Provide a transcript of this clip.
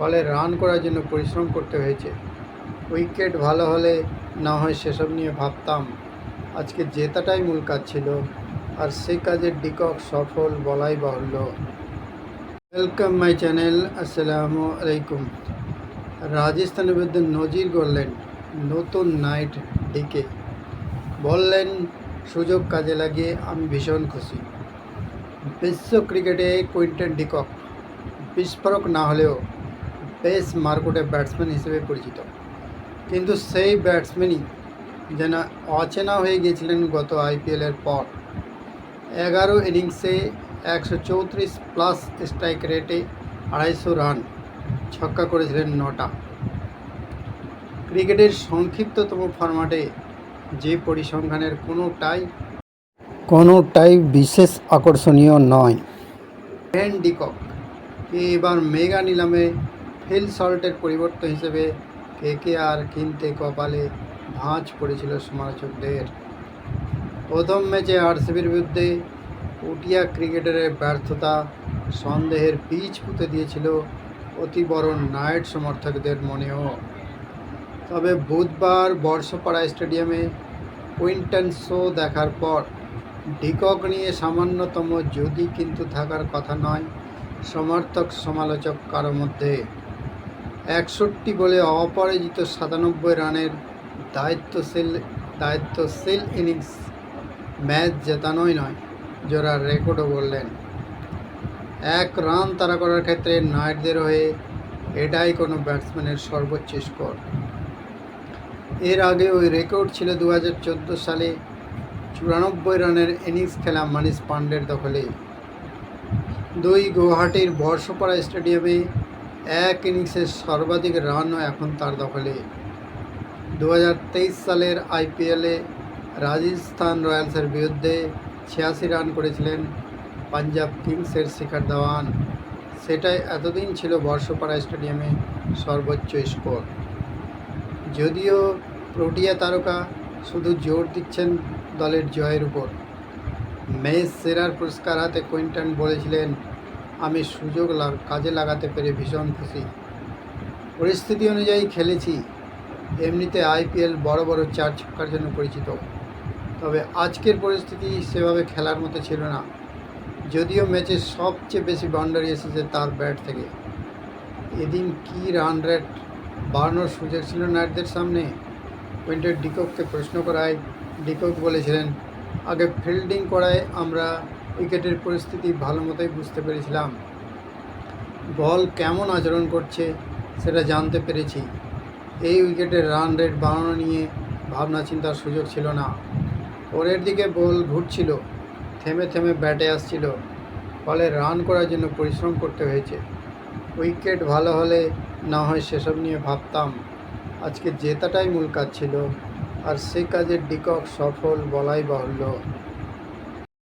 ফলে রান করার জন্য পরিশ্রম করতে হয়েছে। উইকেট ভালো হলে না হয় সেসব নিয়ে ভাবতাম। আজকে জেতাটাই মূল কাজ ছিল, আর সে কাজের ডিকক সফল বলাই বাহুল্য। ওয়েলকাম মাই চ্যানেল, আসসালামু আলাইকুম। রাজস্থানের বিরুদ্ধে নজির গড়লেন নতুন নাইট ডিকে। বললেন, সুযোগ কাজে লাগিয়ে আমি ভীষণ খুশি। বিশ্ব ক্রিকেটে কুইন্টন ডিকক। বিস্ফোরক না হলেও বেশ মার্কুটে ব্যাটসম্যান হিসেবে পরিচিত। কিন্তু সেই ব্যাটসম্যানই যেন অচেনা হয়ে গিয়েছিলেন গত আইপিএলের পর। এগারো ইনিংসে একশো চৌত্রিশ প্লাস স্ট্রাইক রেটে আড়াইশো রান ছক্কা করেছিলেন নটা। ক্রিকেটের সংক্ষিপ্ততম ফরম্যাটে যে পরিসংখ্যানের কোনোটাই কোনোটাই বিশেষ আকর্ষণীয় নয়। বেন ডিকক এবার মেগা নিলামে ফিল সল্টের পরিবর্তন হিসেবে কে আর কিনতে কপালে ভাঁজ পড়েছিল সমালোচকদের। প্রথম ম্যাচে আরসিবির বিরুদ্ধে ওটিয়া ক্রিকেটারের ব্যর্থতা সন্দেহের বীজ পুঁতে দিয়েছিল অতি বড় নাইট সমর্থকদের মনেও। তবে বুধবার বর্ষপাড়া স্টেডিয়ামে কুইন্টন শো দেখার পর ডিকক নিয়ে সামান্যতম যদি কিন্তু থাকার কথা নয়, সমর্থক সমালোচক কারও মধ্যে। একষট্টি বলে অপরাজিত সাতানব্বই রানের দায়িত্বশীল দায়িত্বশীল ইনিংস ম্যাচ জেতানোই নয় জোড়া রেকর্ডও বললেন এক রান তাড়া করার ক্ষেত্রে নাইটদের হয়ে এটাই কোনো ব্যাটসম্যানের সর্বোচ্চ স্কোর। এর আগে ওই রেকর্ড ছিল দু হাজার চোদ্দ সালে, চুরানব্বই রানের ইনিংস খেলা মানিস পান্ডের দখলে। দুই গুয়াহাটির বর্ষপাড়া স্টেডিয়ামে এক ইনিংসের সর্বাধিক রানও এখন তার দখলে। দু হাজার তেইশ সালের আইপিএলে রাজস্থান রয়্যালসের বিরুদ্ধে ছিয়াশি রান করেছিলেন পাঞ্জাব কিংসের শিখর ধাওয়ান। সেটাই এতদিন ছিল বর্ষপাড়া স্টেডিয়ামে সর্বোচ্চ স্কোর। যদিও প্রোটিয়া তারকা শুধু জোর দিচ্ছেন দলের জয়ের উপর। ম্যাচ সেরার পুরস্কার হাতে কুইন্টন বলেছিলেন আমি সুযোগ কাজে লাগাতে পেরে ভীষণ খুশি। পরিস্থিতি অনুযায়ী খেলেছি। এমনিতে আইপিএল বড় বড় চার ছক্কার জন্য পরিচিত। তবে আজকের পরিস্থিতি সেভাবে খেলার মতো ছিল না। যদিও ম্যাচে সবচেয়ে বেশি বাউন্ডারি এসেছে তার ব্যাট থেকে। এদিন কি রান রেট বাড়ানোর সুযোগ ছিল নাইটদের সামনে? কুইন্টের ডিকককে প্রশ্ন করায় ডিকক বলেছিলেন, আগে ফিল্ডিং করায় আমরা উইকেটের পরিস্থিতি ভালো মতোই বুঝতে পেরেছিলাম। বল কেমন আচরণ করছে সেটা জানতে পেরেছি। এই উইকেটের রান রেট বাড়ানো নিয়ে ভাবনা চিন্তার সুযোগ ছিল না। পরের দিকে বল ঘুরছিল, থেমে থেমে ব্যাটে আসছিল। ফলে রান করার জন্য পরিশ্রম করতে হয়েছে। উইকেট ভালো হলে না হয় সেসব নিয়ে ভাবতাম। আজকে জেতাটাই মূল কাজ ছিল, আর সে কাজের ডিকক সফল বলাই বাহুল্য।